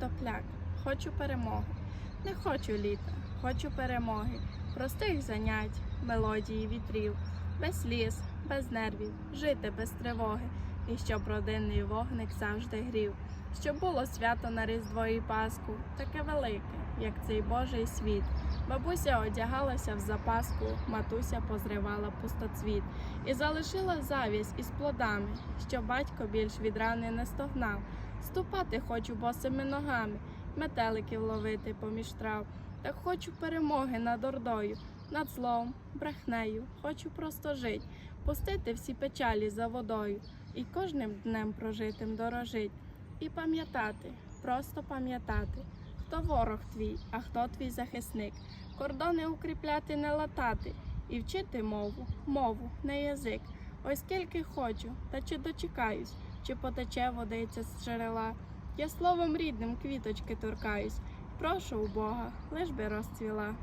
топляк, хочу перемоги. Не хочу літа, хочу перемоги, простих занять, мелодії вітрів, без сліз, без нервів, жити без тривоги, і щоб родинний вогник завжди грів, щоб було свято на Різдво і Пасху, таке велике, як цей Божий світ. Бабуся одягалася в запаску, матуся позривала пустоцвіт і залишила завість із плодами, щоб батько більш від рани не стогнав. Ступати хочу босими ногами, метеликів ловити поміж трав. Так хочу перемоги над ордою, над злом, брехнею, хочу просто жить, пустити всі печалі за водою і кожним днем прожитим дорожить. І пам'ятати, просто пам'ятати, хто ворог твій, а хто твій захисник, кордони укріпляти, не латати, і вчити мову, мову, не язик. Ось скільки хочу, та чи дочекаюсь, чи потече водиця з джерела. Я словом рідним квіточки торкаюсь, прошу у Бога, лиш би розцвіла.